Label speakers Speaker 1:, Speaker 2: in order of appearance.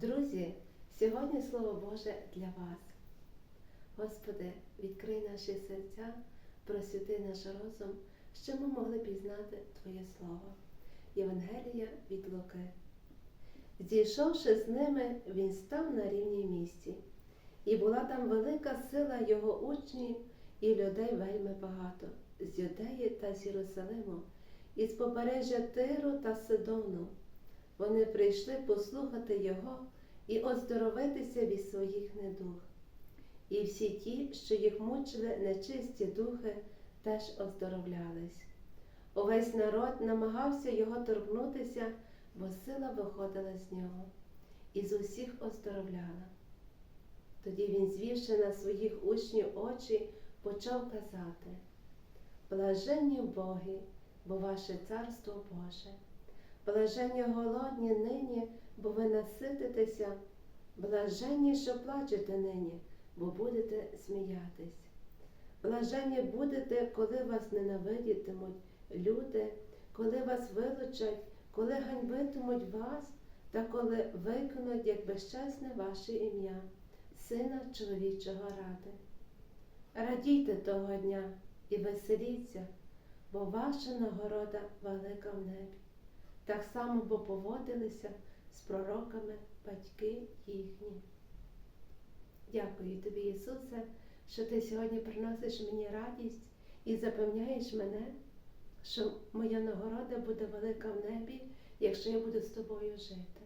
Speaker 1: Друзі, сьогодні Слово Боже для вас. Господи, відкрий наші серця, просвіти наш розум, щоб ми могли пізнати Твоє Слово. Євангелія від Луки. Зійшовши з ними, він став на рівній місці, і була там велика сила його учнів і людей вельми багато, з Юдеї та з Єрусалиму, і з побережжя Тиру та Сидону. Вони прийшли послухати його і оздоровитися від своїх недуг. І всі ті, що їх мучили нечисті духи, теж оздоровлялись. Увесь народ намагався його торкнутися, бо сила виходила з нього, і з усіх оздоровляла. Тоді він, звівши на своїх учнів очі, почав казати: Блаженні боги, бо ваше царство Боже. Блаженні голодні нині, бо ви насититеся, блаженні, що плачете нині, бо будете сміятись. Блаженні будете, коли вас ненавидітимуть люди, коли вас вилучать, коли ганьбитимуть вас, та коли виконуть як безчесне ваше ім'я, Сина чоловічого ради. Радійте того дня і веселіться, бо ваша нагорода велика в небі так само бо поводилися з пророками батьки їхні. Дякую тобі, Ісусе, що ти сьогодні приносиш мені радість і запевняєш мене, що моя нагорода буде велика в небі, якщо я буду з тобою жити.